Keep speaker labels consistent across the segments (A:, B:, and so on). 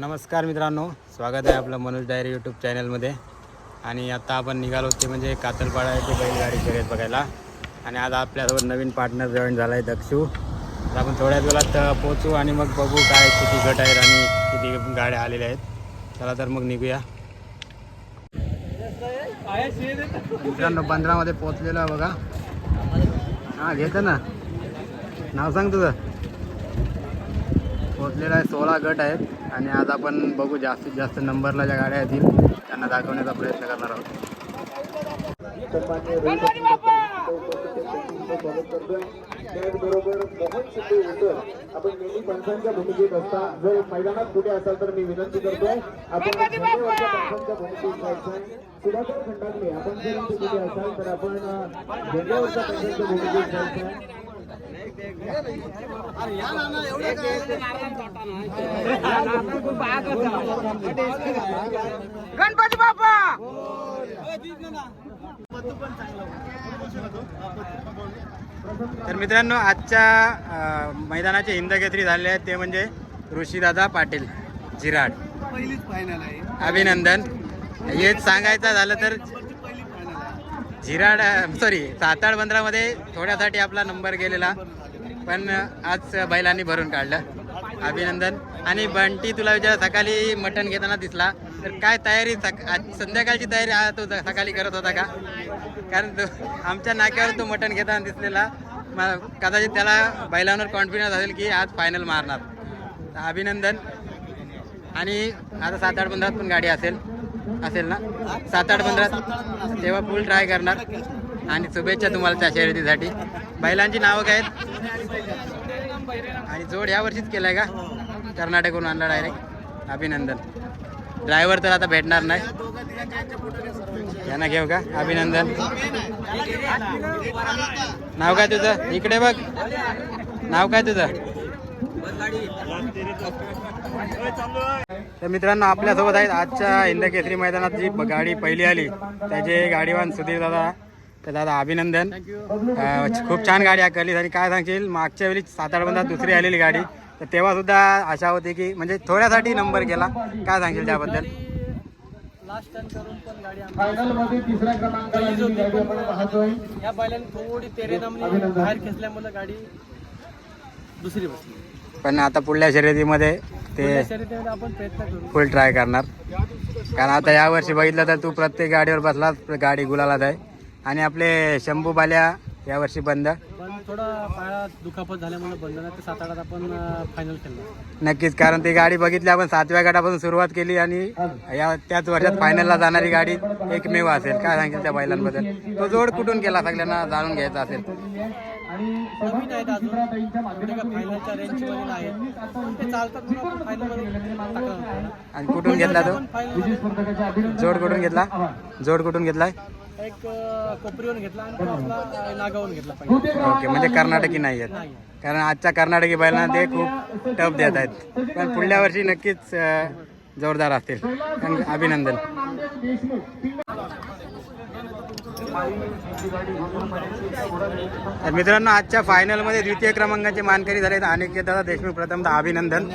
A: नमस्कार मित्रांनो स्वागत आहे आपलं मनोज डायरी यूट्यूब चॅनलमध्ये. आणि आता आपण निघालो ते म्हणजे कातलपाडा येथे बैलगाडी शर्यत बघायला. आणि आज आपल्यासोबत नवीन पार्टनर जॉईन झाला आहे दक्षू. तर आपण थोड्याच वेळात अ, पोहोचू आणि मग बघू काय किती गट आहेत आणि किती गाड्या आलेल्या आहेत. चला तर मग निघूया. मित्रांनो पंधरामध्ये पोचलेला आहे बघा. हां घेतं ना. नाव सांग तुझं. पोहोचलेला आहे सोळा गट आहेत आणि आज आपण बघू जास्तीत जास्त नंबरला ज्या गाड्या येतील त्यांना दाखवण्याचा प्रयत्न करणार आहोत.
B: त्याचबरोबर मोहन शिंदे उतर आपण नेहमी पंचांच्या भूमिकेत असता जर मैदानात कुठे असाल तर मी विनंती करतोय आपण पंचांच्या भूमिकेत जायचं सुधाकर खंडागले आपण जर कुठे असाल तर आपण झेंड्यावरच्या पंचांच्या भूमिकेत जायचं
C: गणपती बाप्पा!
A: तर मित्रांनो आजच्या मैदानाचे हिंदकेसरी झाले आहेत. ते म्हणजे ऋषीदादा पाटील जिराड.
C: पहिलीच फायनल आहे
A: अभिनंदन. हेच सांगायचं झालं तर झिराड सॉरी साताड बंदरामध्ये थोड्यासाठी आपला नंबर गेलेला. पण आज बैलांनी भरून काढलं. अभिनंदन. आणि बंटी तुला विचार सकाळी मटण घेताना दिसला. तर काय तयारी आज संध्याकाळची तयारी तू तो सकाळी करत होता का? कारण तो आमच्या नाक्यावर तो मटण घेताना दिसलेला. कदाचित त्याला बैलांवर कॉन्फिडन्स असेल की आज फायनल मारणार. अभिनंदन. आणि आता सात आठ पंधरात पण गाडी असेल. असेल ना? सात आठ पंधरात तेव्हा फुल ट्राय करणार. आणि शुभेच्छा तुम्हाला त्या शर्यतीसाठी. बैलांची नावं काय आहेत? आणि जोड ह्या वर्षीच केलाय का? कर्नाटकहून आणला डायरेक्ट अभिनंदन. ड्रायव्हर तर आता भेटणार नाही. यांना घेऊ का? अभिनंदन. नाव काय तुझं? इकडे बघ. नाव काय तुझं? तर मित्रांनो आपल्यासोबत आहेत आजच्या हिंदकेसरी मैदानात जी गाडी पहिली आली त्याचे गाडीवान सुधीर दादा. तर दादा अभिनंदन. खूप छान गाडी आकारली. आणि काय सांगशील मागच्या वेळी सात आठ बंदा दुसरी आलेली गाडी. तर तेव्हा सुद्धा आशा होती की म्हणजे थोड्यासाठी नंबर गेला काय सांगशील त्याबद्दल?
D: लास्ट टर्न करून पण गाडी आमची
B: फायनलमध्ये तिसऱ्या क्रमांकाला जी गाडी आपण पाहतोय.
D: या बैलांनी थोडी तेरे दमनी बाहेर खेचल्यामुळे गाडी दुसरी बसली.
A: पण आता पुढल्या शर्यतीमध्ये ते
D: पुढच्या शर्यतीमध्ये आपण प्रयत्न करू.
A: फुल ट्राय करणार. कारण आता यावर्षी बघितलं तर तू प्रत्येक गाडीवर बसलाच गाडी गुलालात आहे. आणि आपले शंभू बाल्या यावर्षी बंद.
D: पण थोडं पायात दुखापत झाल्यामुळे बंधनात ते सात आठात आपण फायनल खेळलो
A: नक्कीच कारण ती गाडी बघितली आपण सातव्या गटापासून सुरुवात केली आणि या त्याच वर्षात फायनलला जाणारी गाडी एकमेव असेल. काय सांगेल त्या बैलांबद्दल? तो जोड कुठून केला? सगळ्यांना जाणून घ्यायचा असेल.
B: आणि
D: नवीन आहेत अजून. एवढे का फायनलच्या रेंजमध्ये नाही पण ते चालतात म्हणून आपण फायनलमध्ये टाकलं होतं.
A: आणि कुठून घेतला तो?
D: फायनलमध्ये
A: जोड कुठून घेतला? जोड कुठून घेतलाय?
D: एक कोपरीवरून घेतला आणि तो आपला अं, नागावरून घेतला पाहिजे
A: ओके म्हणजे कर्नाटकी नाही आहेत. कारण आजच्या कर्नाटकी बैलांना ते खूप टफ देत आहेत. पण पुढल्या वर्षी नक्कीच अं, जोरदार असतील. पण अभिनंदन. तर मित्रांनो आजच्या फायनलमध्ये द्वितीय क्रमांकाचे मानकरी झाले अनिकेत देशमुख. प्रथमतः अभिनंदन.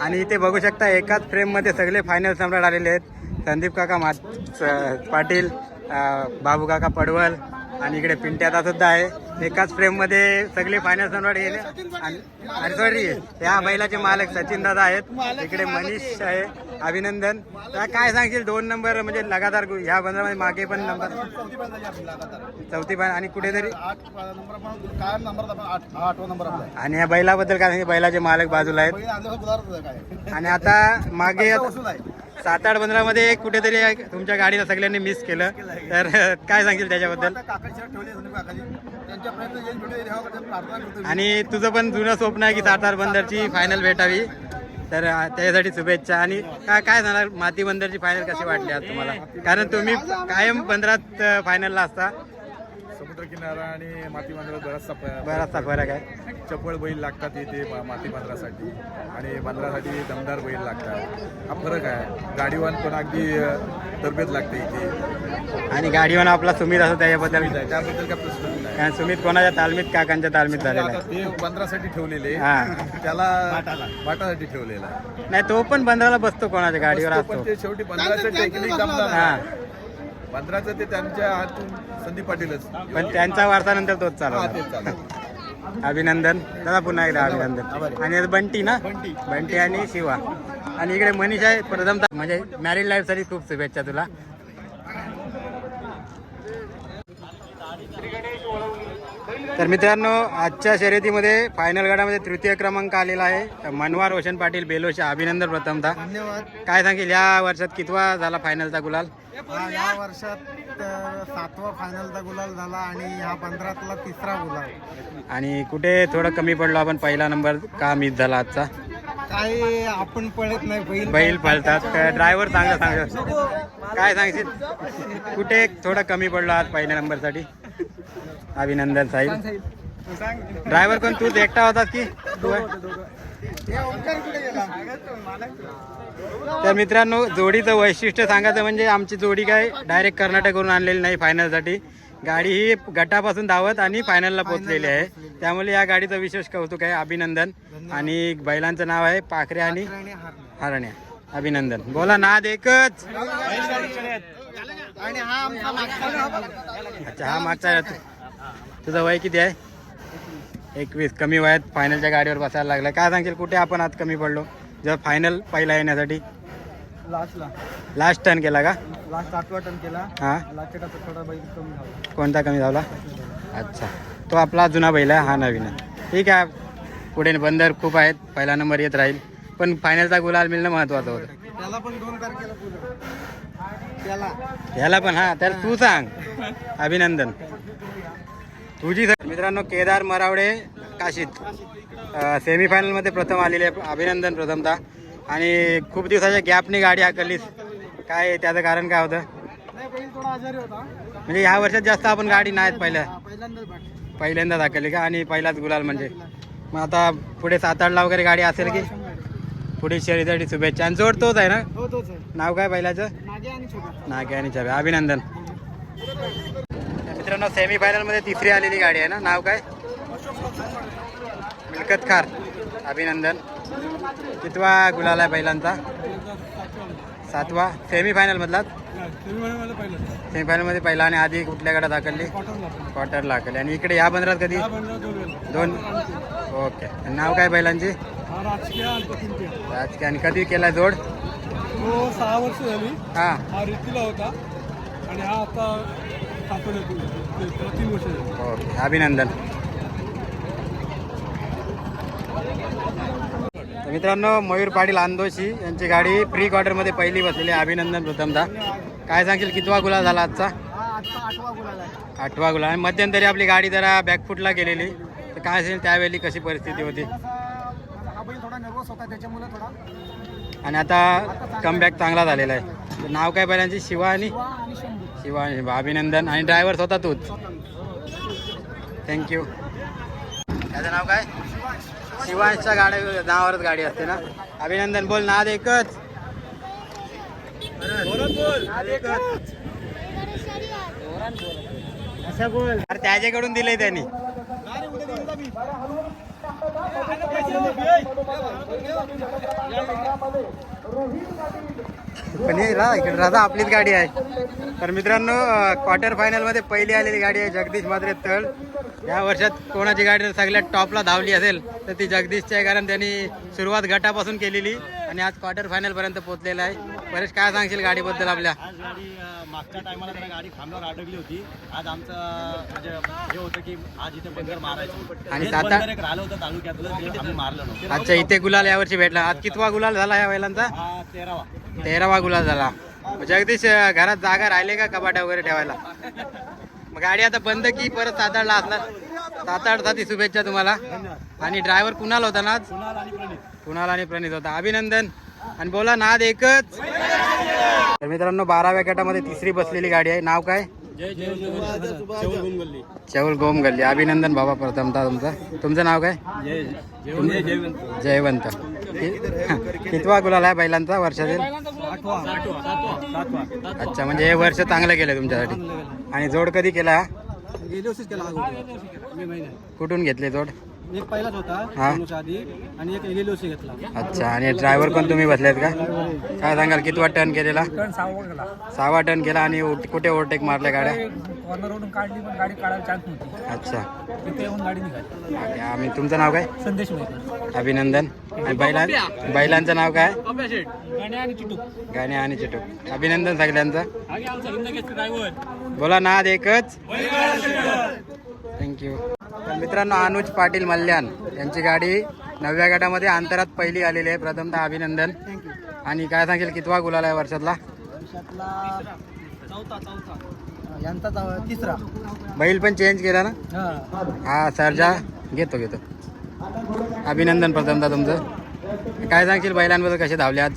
A: आणि इथे बघू शकता एकाच फ्रेममध्ये सगळे फायनल सम्राट आलेले आहेत. संदीप काका मा स- पाटील अं, बाबू काका पडवल आणि इकडे पिंट्याचा सुद्धा आहे. एकाच फ्रेममध्ये सगळे फायनल सम्राट गेले. आणि सॉरी या बैलाचे मालक सचिन दादा आहेत. इकडे मनीष आहे अभिनंदन. काय सांगशील दोन नंबर म्हणजे लगातार ह्या बंदरामध्ये मागे पण नंबर चौथी पण आणि कुठेतरी. आणि या बैलाबद्दल काय सांगेल बैलाचे मालक बाजूला आहेत. आणि आता मागे सात आठ पंधरामध्ये कुठेतरी तुमच्या गाडीला सगळ्यांनी मिस केलं. तर काय सांगेल त्याच्याबद्दल. आणि तुझं पण जुनं स्वप्न आहे की सात आठ बंदरची फायनल भेटावी. तर त्याच्यासाठी शुभेच्छा. आणि काय काय सांगणार माती बंदरची फायनल कशी वाटली आज तुम्हाला? कारण तुम्ही कायम बंदरात फायनलला असता.
C: समुद्र किनारा आणि माती बांधरात बराचसा फ-
A: बराचसा फरक आहे.
C: चपळ बैल लागतात इथे मा- माती बांधरासाठी आणि बांधरासाठी दमदार बैल लागतात. हा फरक आहे. गाडीवान पण अगदी अ, तरबेज लागते इथे.
A: आणि गाडीवर आपला सुमित असतो त्याच्याबद्दल.
C: त्याबद्दल काय नाही.
A: कारण सुमित कोणाच्या तालमीत काकांच्या तालमीत झालेला
C: आता
A: आहे.
C: ते बंदरासाठी ठेवलेले.
A: हा.
C: त्याला वाटासाठी ठेवलेला
A: नाही तो पण बंदराला बसतो कोणाच्या गाडीवर असतो.
C: पण ते शेवटी बंदराचं टेक्निक
A: हा.
C: बंदराचं ते त्यांच्या हातून संदीप पाटीलच.
A: पण त्यांचा वारसा नंतर तोच
C: हा, चालू
A: अभिनंदन. दादा पुन्हा एकदा अभिनंदन. आणि आता बंटी ना? बंटी. आणि शिवा. आणि इकडे मनीष आहे प्रथम म्हणजे मॅरिड लाईफसाठी खूप शुभेच्छा तुला. तर मित्रांनो आजच्या शर्यतीमध्ये फायनल गटामध्ये तृतीय क्रमांक आलेला आहे. मनवा रोशन पाटील बेलोशा अभिनंदन प्रथमतः.
E: धन्यवाद.
A: काय सांगेल या वर्षात कितवा झाला फायनलचा गुलाल?
E: हा या वर्षात अ, सातवा फायनलचा गुलाल झाला आणि ह्या पंधरातला तिसरा गुलाल.
A: आणि कुठे थोडं कमी पडलो आपण पहिला नंबर का मिस झाला आजचा?
E: काही आपण पळत नाही बैल
A: बैल पळतात. ड्रायव्हर चांगला सांग काय सांगशील? कुठे थोडं कमी पडलो आज पहिल्या नंबरसाठी अभिनंदन साहिल ड्रायव्हर कोण तूच एकटा होतास की? तू? तर मित्रांनो जोडीचं वैशिष्ट्य सांगायचं म्हणजे आमची जोडी काय डायरेक्ट कर्नाटकवरून आणलेली नाही फायनलसाठी गाडी ही गटापासून धावत आणि फायनलला पोहोचलेली आहे. त्यामुळे या गाडीचं विशेष कौतुक आहे. अभिनंदन. आणि बैलांचं नाव आहे पाखरे आणि
E: आणि हारणे.
A: हरण्या. अभिनंदन. बोला नाद एकच.
E: आणि हा आमचा मागचा
A: अच्छा हा मागचा. तुझं वय किती आहे? एकवीस. कमी वयात फायनलच्या गाडीवर बसायला लागला. काय सांगशील कुठे आपण आज कमी पडलो? जेव्हा फायनल पहिला येण्यासाठी?
E: लास्टला
A: लास्ट टर्न केला का?
E: लास्ट आठवा टन केला.
A: हा?
E: थोडा बैल कमी झाला.
A: कोणता कमी झाला? अच्छा. तो आपला जुना बैल आहे हा नवीन आहे. ठीक आहे. पुढे बंदर खूप आहेत. पहिला नंबर येत राहील. पण फायनलचा गुलाल मिळणं महत्वाचं होतं.
E: त्याला पण दोन तारखेला त्याला.
A: याला पण हा. तर तू सांग. अभिनंदन. तुझी मित्रांनो केदार मरावडे काशीत. सेमीफायनलमध्ये प्रथम आलेले. अभिनंदन प्रथमतः. आणि खूप दिवसाच्या गॅपने गाडी हाकललीस. काय त्याचं कारण काय होतं?
E: नाही बैल थोडा आजारी होता.
A: म्हणजे ह्या वर्षात जास्त आपण गाडी नाहीत पहिल्या.
E: पहिल्यांदाच
A: दाखवली का? आणि पहिलाच गुलाल म्हणजे. मग आता पुढे सात आठला वगैरे गाडी असेल की? पुढे शर्यतीसाठी शुभेच्छा. आणि जोड तोच आहे ना?
E: हो
A: नाव काय पहिल्याचं?
E: नागे आणि
A: चावे अभिनंदन. मित्रांनो सेमी फायनलमध्ये तिसरी आलेली गाडी आहे ना. नाव काय? मिल्कत खार. अभिनंदन. कितवा गुलाल आहे पहिल्यांचा सातवा. सेमी फायनल मधला सेमी फायनलमध्ये पहिला आणि आधी कुठल्या गाड्या दाखवली क्वार्टरला दाखवली आणि इकडे या पंधरात कधी? दोन. ओके. आणि नाव काय बैलांची राजकीय आणि कधी केला जोड?
D: सहा वर्ष झाली.
A: हा.
D: हा होता. आणि हा आता
A: ओके अभिनंदन. मित्रांनो मयूर पाटील आंदोशी यांची गाडी प्री क्वार्टरमध्ये पहिली बसलेली अभिनंदन प्रथमदा. काय सांगशील कितवा गुला झाला आजचा?
E: आठवा
A: गुला आणि मध्यंतरी आपली गाडी जरा बॅकफुटला गेलेली. तर काय असेल त्यावेळी कशी परिस्थिती होती?
E: थोडा नर्वस होता त्याच्यामुळे थोडा
A: आणि आता कमबॅक चांगला झालेला आहे. नाव काय पहिल्यांची शिवा आणि शिवा आणि. अभिनंदन. आणि ड्रायव्हर स्वतः तूच. थँक्यू त्याचं नाव काय? शिवांशच्या गाड्या नावावरच गाडी असते ना? अभिनंदन. बोल नाद एकच.
E: असं बोल.
A: अरे त्याच्याकडून दिलंय त्यांनी. पण हे रा इकडे राधा आपलीच गाडी आहे. तर मित्रांनो क्वार्टर फायनलमध्ये पहिली आलेली गाडी आहे जगदीश मात्रे तळ. या वर्षात कोणाची गाडी सगळ्यात टॉपला धावली असेल तर ती जगदीशची आहे कारण त्यांनी सुरुवात गटापासून केलेली आणि आज क्वार्टर फायनल पर्यंत पोहोचलेला आहे. परेश काय सांगशील गाडीबद्दल आपल्या?
F: आज गाडी अं, मागच्या टायमाला जरा गाडी खांबावर अडकली होती. आज आमचं म्हणजे हे होतं की आज इथे बंदर मारायचं.
A: आणि सात-
F: बंदर एक राहिलं होतं तालुक्यातलं ते आम्ही मारलं नव्हतं.
A: आजच्या इथे गुलाल यावर्षी भेटला. आज कितवा गुलाल झाला या
F: हा तेरावा.
A: तेरावा गुलाल झाला. जगदीश अं, घरात जागा राहिले का कपाट्या वगैरे ठेवायला? मग गाडी आता बंद की परत सातारला असणार? सातारसाठी शुभेच्छा तुम्हाला. आणि ड्रायव्हर कुणाल होता ना आज?
F: कुणाल आणि प्रणित.
A: कुणाल आणि प्रणित होता. अभिनंदन. आणि बोला नाद एकच. तर मित्रांनो बाराव्या गटामध्ये तिसरी बसलेली गाडी आहे. नाव काय? चौल गोम गल्ली अभिनंदन बाबा प्रथमता तुमचं. तुमचं नाव काय? जयवंत. कितवा गुलाल आहे बैलांचा वर्षातील? अच्छा म्हणजे हे वर्ष चांगलं गेलं तुमच्यासाठी. आणि जोड कधी केला? कुठून घेतले जोड?
F: एक पहिलाच होता
A: हा.
F: आधी आणि एक गेली वर्षी घेतला.
A: अच्छा आणि ड्रायव्हर पण तुम्ही बसलेत का? काय सांगाल कितवा टर्न केलेला? सहावा टर्न केला आणि ओट- कुठे ओव्हरटेक मारल्या गाड्या?
D: कॉर्नरवरून काढली पण गाडी काढायला चान्स नव्हती.
A: अच्छा.
D: तिथे येऊन गाडी निघाली.
A: आम्ही तुमचं नाव काय?
D: संदेश माहिती.
A: अभिनंदन. आणि बैलां बैलांचं नाव काय?
D: गाण्या आणि चिटू
A: गाणे आणि चिटू अभिनंदन सगळ्यांचं.
D: आगे आमचा हिंद ड्रायव्हर
A: बोला नाद एकच. थँक्यू मित्रांनो अनुज पाटील मल्याण यांची गाडी नवव्या गटामध्ये अंतरात पहिली आलेली आहे. प्रथमतः अभिनंदन. आणि काय सांगेल कितवा गुलाल आहे वर्षातला?
F: वर्षातला चौथा चौथा. यांचा चौ- तिसरा.
A: बैल पण चेंज केला ना?
F: हा.
A: हा सरजा घेतो घेतो. अभिनंदन प्रथमतः तुमचं. काय सांगशील बैलांबद्दल कसे धावले आज?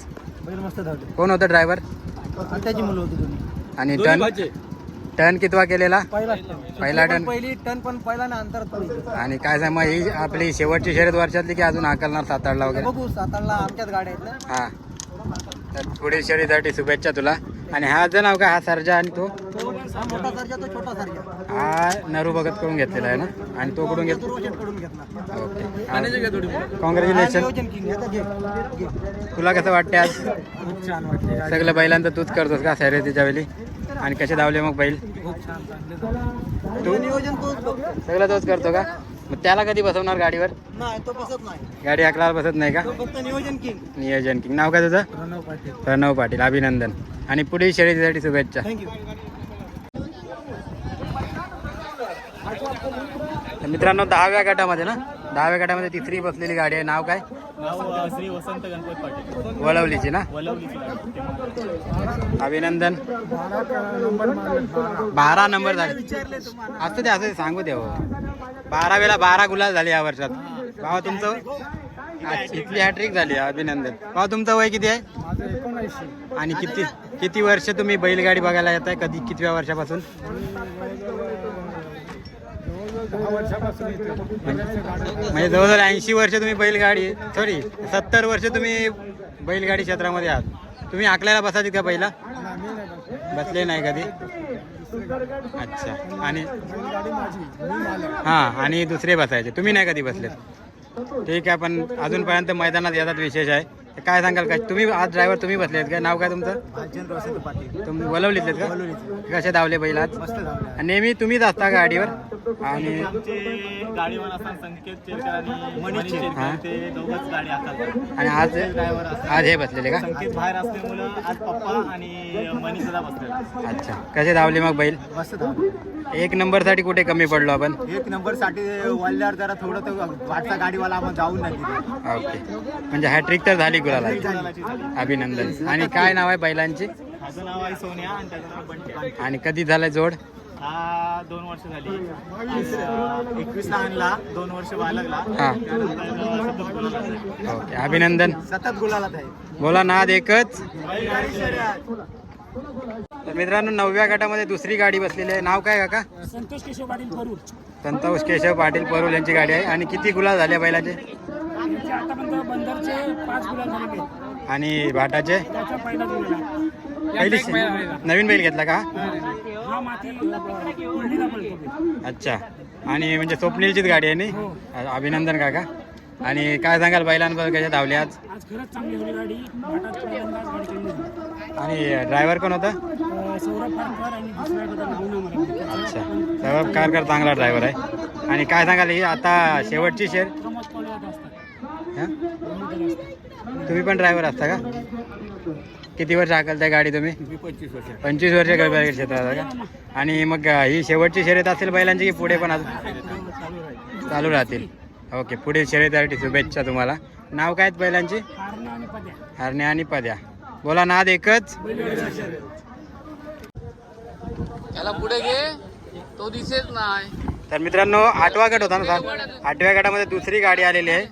F: बैल मस्त धावले.
A: कोण होतं ड्रायव्हर
F: आणि त्याची मुलं होती
A: आणि टर्न टर्न कितवा केलेला?
F: पहिला
A: पहिला टर्न
F: पहिली टन पण पहिला ना अंतर
A: आणि काय सांग मग ही आपली शेवटची शर्यत वर्षातली की अजून हाकलणार सातारला वगैरे?
F: बघू सातारला आमच्याच गाड्या आहेत ना.
A: हा. तर पुढील शर्यतीसाठी शुभेच्छा तुला. आणि हा जर नाव का हा सर्जा आणि तो?
F: तो हा मोठा सर्जा तो छोटा सर्जा.
A: हा नरू भगत करून घेतलेला आहे ना? आणि तो कुठून
F: कडून घेतला.
A: ओके. कॉंग्रॅच्युलेशन
F: नियोजन किंग आता घे. घे.
A: तुला कसं वाटते आज?
F: खूप छान वाटते
A: सगळं बैलांचं तूच करतोस का शर्यतीच्या वेळी? आणि कसे धावले मग बैल?
F: खूप छान चांगले तू? नियोजन
A: सगळं तोच करतो का? मग त्याला कधी बसवणार गाडीवर?
F: नाही तो बसत नाही.
A: गाडी अकराला बसत नाही का?
F: फक्त नियोजन किंग.
A: नियोजन किंग. नाव काय तुझं?
F: प्रणव पाटील.
A: प्रणव पाटील. अभिनंदन. आणि पुढील शर्यतीसाठी शुभेच्छा. मित्रांनो दहाव्या गटामध्ये ना? दहाव्या गटामध्ये तिसरी बसलेली गाडी आहे. नाव काय?
F: नाव श्री वसंत गणपत पाटील.
A: वळवलीची ना?
F: वलवलीची
A: अभिनंदन. बारा नंबर झाले. असं ते असं सांगू दे हो. बारा वेळा बारा गुलाल झाले या वर्षात. भावा तुमचं? इथली हॅट्रिक झाली अभिनंदन. भावा तुमचं वय किती आहे? आणि किती किती वर्ष तुम्ही बैलगाडी बघायला येत आहे कधी कितव्या वर्षापासून?
F: दहा वर्षापासून इथे
A: म्हणजे जवळजवळ ऐंशी वर्ष तुम्ही बैलगाडी सॉरी सत्तर वर्ष तुम्ही बैलगाडी क्षेत्रामध्ये आहात. तुम्ही आकल्याला बसायचे का पहिला? बसले नाही कधी? अच्छा. आणि हां आणि दुसरे बसायचे. तुम्ही नाही कधी बसलेत? ठीक आहे पण अजूनपर्यंत मैदानात येतात विशेष आहे. तर काय सांगाल काय? तुम्ही आज ड्रायव्हर तुम्ही बसलेत काय नाव काय तुमचं? तुम्ही बोलवलीतलेत का. कसे धावले बैल आज? आणि नेहमी तुम्हीच असता गाडीवर? आणि
G: आणि मनीष
A: हा.
G: चेरकर. ते दोघंच गाडी हातात
A: आणि आज आज हे बसलेले का?
G: संकेत बाहेर असल्यामुळं आज पप्पा आणि मनीष दादा बसले
A: अच्छा. कसे धावले मग बैल?
F: मस्त धावले.
A: एक नंबरसाठी कुठे कमी पडलो आपण?
F: एक नंबरसाठी वल्ल्यावर जरा थोडं तो वाटचा गाडीवाला आपण जाऊन नाही दिले.
A: ओके. म्हणजे हॅट्रिक तर झाली गुलाला अभिनंदन. आणि काय नाव आहे बैलांची?
G: माझं नाव आहे सोनिया आणि त्याचं नाव बंटी.
A: आणि कधी झालं जोड?
G: हा दोन वर्ष झाली. एकवीसला आणला दोन वर्ष बालगला
A: हा.
G: त्यानंतर सतत.
A: ओके अभिनंदन.
F: सतत गुलालात आहे.
A: बोला नाद एकच. तर मित्रांनो नवव्या गटामध्ये दुसरी गाडी बसलेली आहे. नाव काय काका?
D: संतोष केशव पाटील करूर
A: संतोष केशव पाटील परुल यांची गाडी आहे. आणि किती गुलाल झाले बैलाचे. आणि भाटाचे? नवीन बैल घेतला का?
D: हा
A: अच्छा. आणि म्हणजे स्वप्नीलचीच गाडी आहे नी? अभिनंदन काका. आणि काय सांगाल बैलांबद्दल? कशा धावले आज?
D: खरंच चांगली गाडी.
A: आणि ड्रायव्हर कोण होता? अच्छा. सौरभ कारकर चांगला ड्रायव्हर आहे. आणि काय सांगाल ही? आता शेवटची शेर हा? तुम्ही पण ड्रायव्हर असता का? किती वर्ष हाकलताय गाडी तुम्ही?
F: पंचवीस वर्ष.
A: पंचवीस वर्ष बैल क्षेत्रात का? आणि मग ही शेवटची शर्यत असेल बैलांची की पुढे पण अजून? चालू राहतील. ओके पुढील शर्यतीसाठी शुभेच्छा तुम्हाला. नाव काय आहेत बैलांची?
D: हारणं आणि पद्या.
A: हरणे आणि पद्या. बोला नाद एकच
H: त्याला पुढे घे. तो दिसेच नाही.
A: तर मित्रांनो आठवा गट होता ना सर आठव्या गटामध्ये दुसरी गाडी आलेली आहे.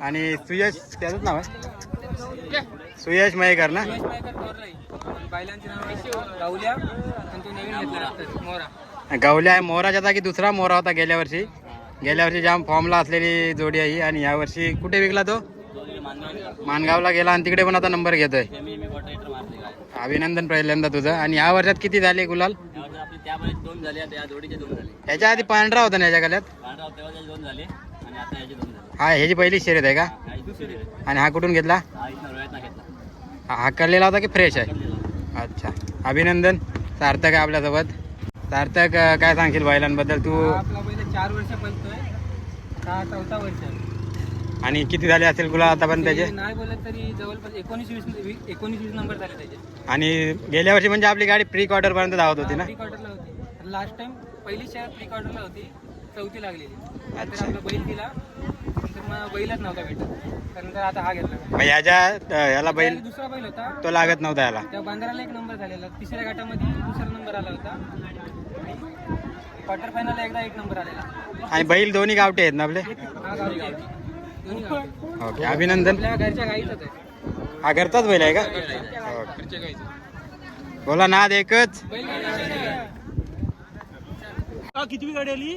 A: आणि सुयश त्याचंच नाव आहे? सुयश मयेकर ना?
I: गावल्या
A: आहे मोराच्या जागी दुसरा मोरा होता गेल्या वर्षी. गेल्या वर्षी जाम फॉर्मला असलेली जोडी आहे आणि या वर्षी कुठे विकला तो? मानगावला गेला आणि तिकडे पण आता नंबर घेतोय. अभिनंदन पहिल्यांदा तुझं. आणि या वर्षात किती झाले गुलाल?
G: आपले त्यामध्ये दोन झाले आता या जोडीचे दोन झाले.
A: ह्याच्या आधी पांढरा होता ना याच्या गल्यात
G: पांढरा तेव्हा दोन झाले. आणि आता याचे दोन झाले.
A: हा ह्याची पहिली शर्यत आहे का?
G: दुसरी
A: आणि हा कुठून घेतला?
G: हा
A: कळलेला होता की फ्रेश आहे? अच्छा. अभिनंदन. सार्थक आहे आपल्यासोबत. सार्थक काय सांगशील बैलांबद्दल तू?
I: हा चार वर्ष हा चौथा वर्ष.
A: आणि किती झाले असेल गुलाल आतापर्यंत त्याचे?
I: नाही बोलत तरी जवळपास एकोणीस वीस एकोणीस वीस नंबर झाले त्याचे.
A: आणि गेल्या वर्षी म्हणजे आपली गाडी प्री क्वार्टर पर्यंत धावत होती ना?
I: प्री क्वार्टरला होती लास्ट टाइम पहिली शहर प्री क्वार्टरला होती चौथी लागलेली.
A: अच्छा.
I: आपला बैल दिला नंतर मग बैलच नव्हता भेटत. त्यानंतर आता हा घेतला
A: मग ह्याच्या अं, ह्याला बैल
I: दुसरा बैल होता.
A: तो लागत नव्हता याला.
I: त्या बांद्राला एक नंबर झालेला. तिसऱ्या गटामध्ये दुसरा नंबर आला होता. क्वार्टर फायनल एकदा एक नंबर आलेला.
A: आणि बैल दोन्ही गावटे आहेत ना आपले?
I: हा गावठी आहे.
A: ओके अभिनंदन. हा घरचाच बैल आहे का? ओके. बोला नाद एकच.
I: बैल गाडी
D: कितवी गाडी आली?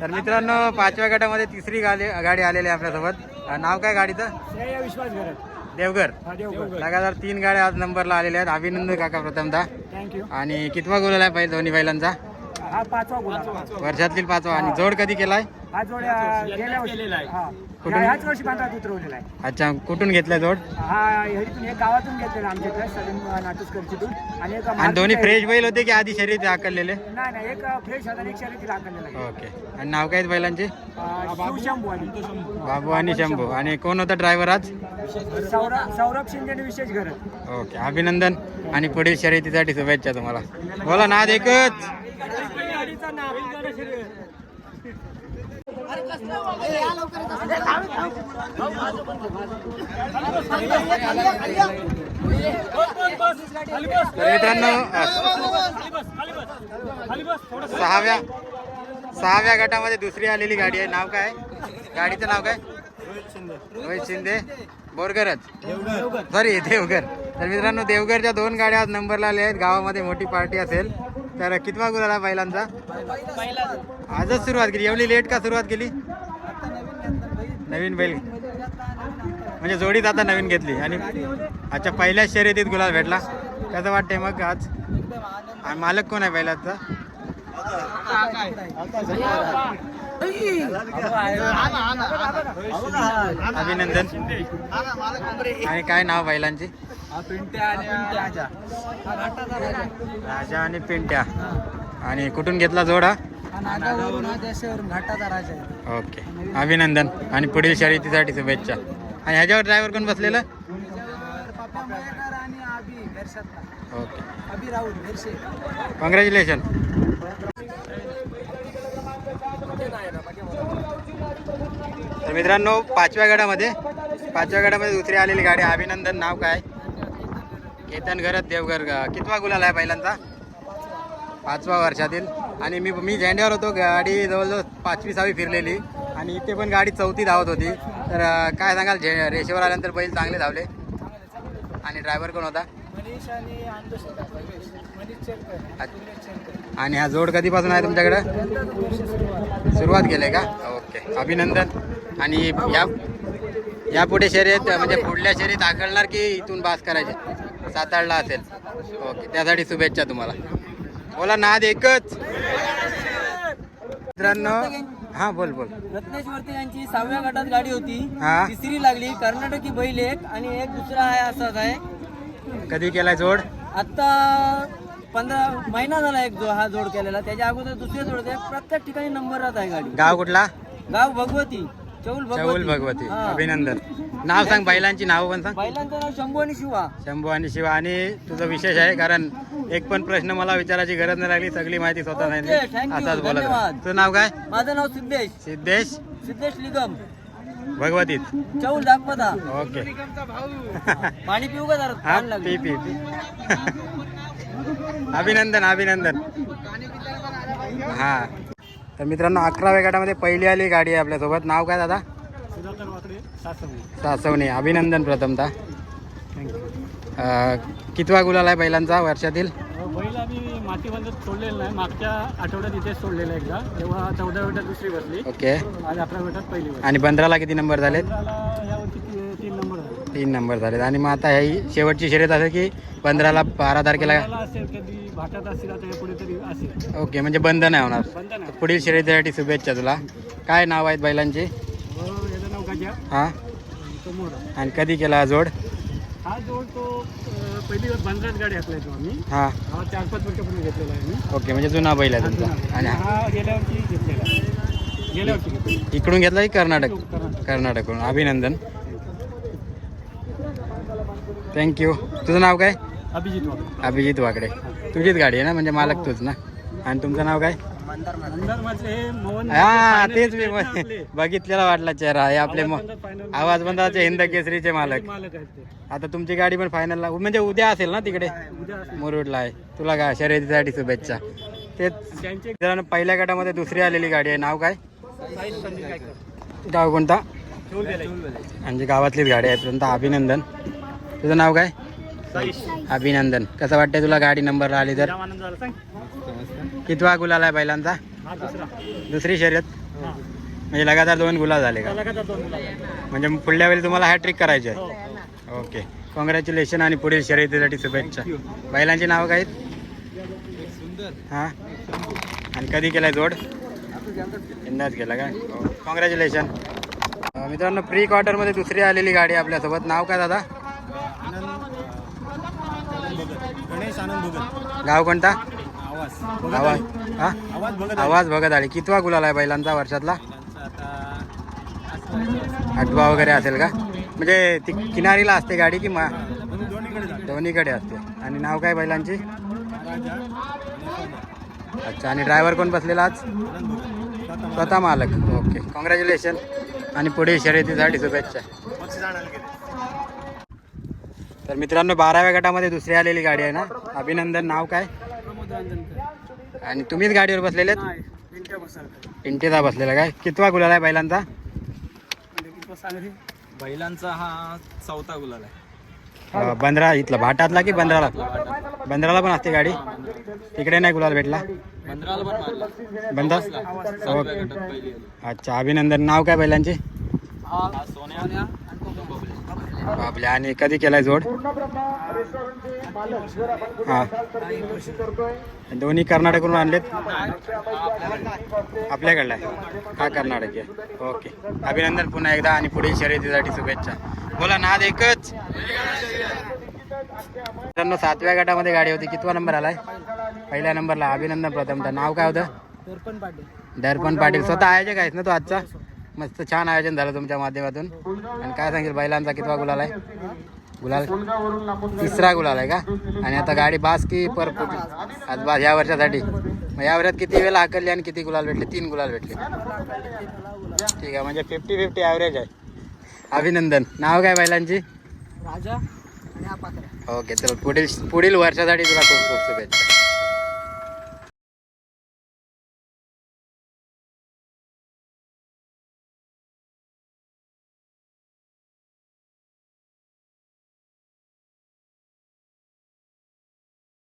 A: तर मित्रांनो पाचव्या गटामध्ये तिसरी गाडी गाडी आलेली आहे आपल्यासोबत. नाव काय गाडीचं?
D: विश्वास घर.
A: देवघर. लगातार तीन गाड्या आज नंबरला आलेल्या आहेत. अभिनंदन काका प्रथमतः
D: थँक्यू
A: आणि कितवा गोल आहे पहिला दोन्ही बैलांचा?
D: हा पाचवा गुलाब.
A: वर्षातील पाचवा. आणि जोड कधी केलाय?
D: हा जोड गेल्या वर्षी. हा.
A: कुठून?
D: ह्याच वर्षी उतरवलेला आहे.
A: अच्छा कुठून घेतलाय जोड?
D: हा एक गावातून घेतलेला आमच्या इकडे सलीम नाटुसकरचीतून आणि एक
A: आणि दोन्ही फ्रेश बैल होते की आधी शर्यत हाकललेले
D: नाही नाही एक फ्रेश आणि एक शर्यती आहे.
A: ओके. आणि नाव काय आहेत बैलांचे?
D: अं, शिवशंभू आणि
A: बाबू आणि शंभू. आणि कोण होता ड्रायव्हर आज?
D: सौरभ सौरभ शिंदे विशेष घर
A: ओके. अभिनंदन. आणि पुढील शर्यतीसाठी शुभेच्छा तुम्हाला. बोला नाद एकच. मित्रांनो सहाव्या सहाव्या गटामध्ये दुसरी आलेली गाडी आहे. नाव काय? गाडीचं नाव काय? रोहित शिंदे. बोरगरच. सॉरी देवघर. तर मित्रांनो देवघरच्या दोन गाड्या आज नंबरला आल्या आहेत. गावामध्ये मोठी पार्टी असेल. तर कितवा गुलाला बैलांचा? आजच सुरुवात केली. एवढी लेट का सुरुवात केली? नवीन बैल. म्हणजे जोडीत आता नवीन घेतली. आणि अच्छा पहिल्याच शर्यतीत गुलाल भेटला. कसं वाटतंय मग आज? मालक कोण आहे बैलाचा? अभिनंदन. आणि काय नाव बैलांची? राजा. आणि पिंट्या. आणि कुठून घेतला जोडा?
D: घाटाचा राजा आहे
A: ओके. अभिनंदन. आणि पुढील शर्यतीसाठी शुभेच्छा. आणि ह्याच्यावर ड्रायव्हर कोण बसलेलं?
D: पप्पा मयेकर आणि अभि घरशातला
A: ओके.
D: अभि राहुल घरशे
A: कॉंग्रॅच्युलेशन तर मित्रांनो पाचव्या गटामध्ये पाचव्या गटामध्ये दुसरी आलेली गाडी. अभिनंदन. नाव काय? केतन घरत देवघर कितवा गुलाल आहे पहिल्यांदा? पाचवा वर्षातील. आणि मी मी झेंड्यावर होतो गाडी जवळजवळ पाचवी सहावी फिरलेली. आणि इथे पण गाडी चौथी धावत होती. तर काय सांगाल झे रेषेवर आल्यानंतर बैल चांगले धावले. आणि ड्रायव्हर कोण होता?
D: आणि
A: हा जोड कधीपासून आहे तुमच्याकडे? सुरुवात केली का? ओके. अभिनंदन. आणि या यापुढे शर्यत म्हणजे पुढल्या शर्यत आकलणार की इथून पास करायचे? सातारला असेल. ओके त्यासाठी शुभेच्छा तुम्हाला. बोला नाद एकच. मित्रांनो हा बोल बोल.
J: रत्नेश वरती यांची सहाव्या गटात गाडी होती.
A: हा.
J: तिसरी लागली. कर्नाटकी बैल एक आणि एक दुसरा आहे असाच आहे.
A: कधी केलाय जोड?
J: आता पंधरा महिना झाला एक जो हा जोड केलेला. त्याच्या अगोदर दुसरे जोड होते. प्रत्येक ठिकाणी नंबर राहत आहे गाडी.
A: गाव कुठला?
J: गाव भगवती. चौल
A: भगवती. अभिनंदन. नाव सांग बैलांची नाव पण सांग.
J: बैलांचं नाव शंभू आणि शिवा.
A: शंभू आणि शिवा. आणि तुझं विशेष आहे कारण एक पण प्रश्न मला विचारायची गरज नाही लागली सगळी माहिती स्वतः सांगितली. असाच बोलत. तुझं नाव काय?
J: माझं नाव सिद्धेश.
A: सिद्धेश?
J: सिद्धेश लिगम
A: भगवतीत.
J: चौल दाखवता.
A: ओके.
J: पाणी पिऊ का
A: हा. P P P. अभिनंदन अभिनंदन. हा. तर मित्रांनो अकराव्या गटामध्ये पहिली आली गाडी आहे आपल्यासोबत. नाव काय दादा? सासवणे अभिनंदन प्रथमतः. कितवा गुलाल आहे बैलांचा वर्षातील?
D: बैल आम्ही सोडलेलं नाही. मागच्या आठवड्यात इथेच सोडलेलं एकदा. तेव्हा चौदा वेटात दुसरी बसली
A: ओके.
D: आज अकरा वेटात पहिली
A: आणि बंदराला किती नंबर झालेत?
D: तीन नंबर झाले.
A: तीन नंबर झालेत. आणि मग आता ही शेवटची शर्यत असेल की पंधराला बारा तारखेला
D: पंधराला असेल कधी भाटात असेल आता या पुढे तरी असेल.
A: ओके म्हणजे बंद नाही होणार.
D: बंद नाही
A: पुढील शर्यतीसाठी शुभेच्छा तुला. काय नाव आहेत बैलांची?
D: हो, याचं नाव गजा.
A: हां?
D: तो मोरा.
A: आणि कधी केला हा जोड?
D: हा जोड तो अं, पहिली बंदरात गाडी आम्ही.
A: हां.
D: हा चार पाच वर्षापूर्वी घेतलेला आहे मी
A: ओके म्हणजे जुना बैल आहे तुमचा. आणि
D: हा? गेल्या वर्षी घेतलेला आहे. गेल्या वर्षी घेतलेला
A: इकडून घेतला की कर्नाटक?
D: कर्नाटक.
A: कर्नाटकडून अभिनंदन. थँक्यू तुझं नाव काय?
D: अभिजित वाघ
A: अभिजित वाकडे. तुझीच गाडी आहे ना म्हणजे मालक तूच ना. आणि तुमचं नाव काय?
D: हे
A: हा तेच मी. बघितलेला वाटला चेहरा हे आपले
D: आवाज
A: बंदाचे हिंद केसरीचे मालक. आता तुमची गाडी पण फायनलला म्हणजे उद्या असेल ना तिकडे. मुरुडला आहे. तुला काय शर्यतीसाठी शुभेच्छा. तेच पहिल्या गटामध्ये दुसरी आलेली गाडी आहे. नाव काय? गाव कोणता. म्हणजे गावातलीच गाडी आहे. तुमचं अभिनंदन. तुझं नाव काय? अभिनंदन. कसं वाटतंय तुला गाडी नंबरला आली तर?
D: जाम आनंद झाला. सांग.
A: कितवा गुलाल आहे बैलांचा
D: हा दुसरा.
A: दुसरी शर्यत?
D: हा.
A: म्हणजे लगातार दोन गुलाल झाले का? म्हणजे पुढल्या वेळी तुम्हाला हॅट्रिक करायची
D: हो.
A: आहे ओके कॉंग्रॅच्युलेशन आणि पुढील शर्यतीसाठी शुभेच्छा. बैलांची नावं काय? आहेत? हां? आणि कधी केलाय जोड? यंदाच केला का? कॉंग्रॅच्युलेशन मित्रांनो प्री क्वार्टरमध्ये दुसरी आलेली गाडी आपल्यासोबत. नाव काय दादा?
F: आनंद भगत.
A: गाव कोणता?
F: आवाज.
A: आवाज. हा?
F: आवाज
A: आवाज बघत आली. कितवा गुलाल आहे बैलांचा वर्षातला? आठवा वगैरे असेल का? म्हणजे ती किनारीला असते गाडी की मा
F: दोन्हीकडे
A: असते. आणि नाव काय बैलांची? अच्छा आणि ड्रायव्हर कोण बसलेला आज? स्वतः मालक. ओके कॉंग्रॅच्युलेशन आणि पुढील शर्यतीसाठी शुभेच्छा. तर मित्रांनो बाराव्या गटामध्ये दुसरी आलेली गाडी आहे ना? अभिनंदन. नाव काय? आणि तुम्हीच गाडीवर बसलेले पिंटेचा बसलेला काय? कितवा गुलाल आहे बैलांचा?
D: म्हणजे
G: बैलांचा हा चौथा गुलाल आहे.
A: बंदरा इथला. भाटातला की बंदराला? बंदराला पण असते गाडी? तिकडे नाही गुलाल भेटला?
G: पंधराला पण मारला.
A: बंदा
G: सातव्या
A: ओके
G: गटात पहिली आली.
A: अच्छा अभिनंदन. नाव काय बैलांचे?
G: हा सोन्या.
A: आपल्या आणि कधी केलाय जोड? हा. दोन्ही कर्नाटकवरून आणलेत? आपल्याकडला. आहे हा कर्नाटक. आहे ओके. अभिनंदन पुन्हा एकदा आणि पुढील शर्यतीसाठी शुभेच्छा. बोला नाद एकच. मित्रांनो सातव्या गटामध्ये गाडी होती. कितवा नंबर आलाय? पहिल्या नंबरला. अभिनंदन प्रथमचा नाव काय होतं?
D: दर्पण पाटील.
A: दर्पण पाटील. स्वतः आयोजक आहेस ना तो आजचा? मस्त छान आयोजन झालं तुमच्या माध्यमातून. आणि काय सांगेल बैलांचा कितवा गुलाल आहे? गुलाल? तिसरा गुलाल आहे का? आणि आता गाडी बास की पर आज बास या वर्षासाठी. मग या वर्षात किती वेळा हाकलली आणि किती गुलाल भेटले? तीन गुलाल भेटले. ठीक आहे म्हणजे फिफ्टी फिफ्टी ॲव्हरेज आहे. अभिनंदन. नाव काय बैलांची?
D: राजा हा
A: ओके चल पुढील पुढील वर्षासाठी तुला खूप खूप शुभेच्छा.